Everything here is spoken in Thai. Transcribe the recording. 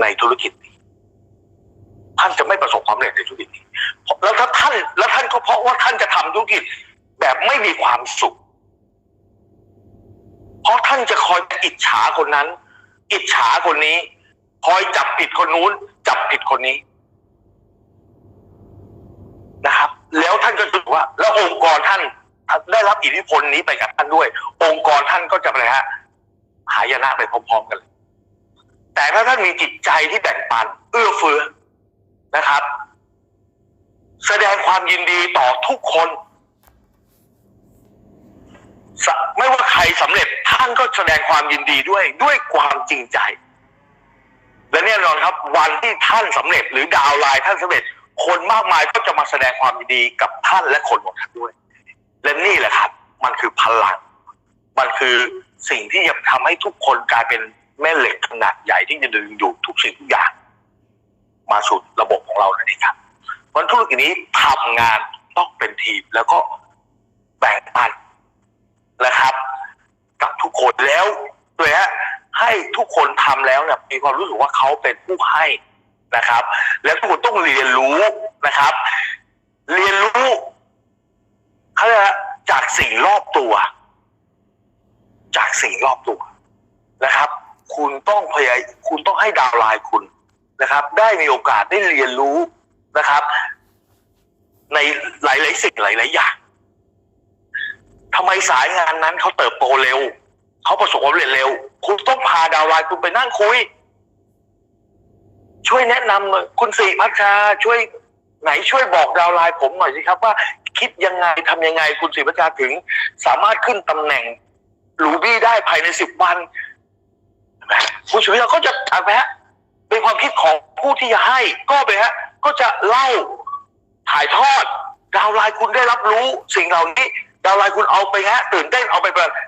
ในธุรกิจนี้ ท่านจะไม่ประสบความสำเร็จในธุรกิจนี้แล้วถ้าท่าน แล้วท่านก็เพราะว่าท่านจะทำธุรกิจแบบไม่มีความสุข เพราะท่านจะคอยอิจฉาคนนั้น อิจฉาคนนี้ คอยจับผิดคนนู้น จับผิดคนนี้นะครับ แล้วท่านก็จะรู้ว่า แล้วองค์กรท่านได้รับอิทธิพลนี้ไปกับท่านด้วย องค์กรท่านก็จะอะไรฮะหายนะไปพร้อมๆกันเลย แต่ถ้าท่านมีจิตใจที่แบ่งปัน เอื้อเฟื้อนะครับ แสดงความยินดีต่อทุกคน ไม่ว่าใครสำเร็จท่านก็แสดงความยินดีด้วยด้วยความจริงใจ และแน่นอนครับ วันที่ท่านสำเร็จหรือดาวไลน์ท่านสำเร็จ คนมากมายก็จะมาแสดงความยินดีกับท่านและคนของท่านด้วย และนี่แหละครับ มันคือพลัง มันคือสิ่งที่จะทำให้ทุกคนกลายเป็น แม่เหล็กขนาดใหญ่ที่จะดึงดูดทุกสิ่งทุกอย่าง มาสู่ระบบของเรานั่นเองครับเพราะธุรกิจนี้ทำงานต้องเป็นทีมแล้วก็แบ่งปันนะครับ กับทุกคนแล้วด้วยฮะให้ทุกคนทำแล้วเนี่ยมีความรู้สึกว่าเขาเป็นผู้ให้นะครับ แล้วทุกคนต้องเรียนรู้นะครับ เรียนรู้เขาเรียกจากสิ่งรอบตัว จากสิ่งรอบตัวนะครับ คุณต้องพยายคุณต้องให้ดาวไลน์คุณนะครับ ได้มีโอกาสได้เรียนรู้นะครับ ในหลาย ๆ สิ่งหลาย ๆ อย่างทำไมสายงานนั้นเขาเติบโตเร็วเขาประสบความสำเร็จเร็ว คุณต้องพาดาวไลน์คุณไปนั่งคุย ช่วยแนะนำหน่อยคุณสิพัชชาช่วยไหนช่วยบอกดาวไลน์ผมหน่อยสิครับว่าคิดยังไงทำยังไงคุณสิพัชชาถึง สามารถขึ้นตำแหน่งรูบี้ได้ภายในสิบวัน คุณสิพัชชาก็จะอะไรฮะเป็นความคิดของผู้ที่จะให้ ก็ไปฮะ ก็จะเล่าถ่ายทอด ดาวไลน์คุณได้รับรู้สิ่งเหล่านี้ ดาวไลน์คุณเอาไปฮะตื่นเต้นเอาไปแบบ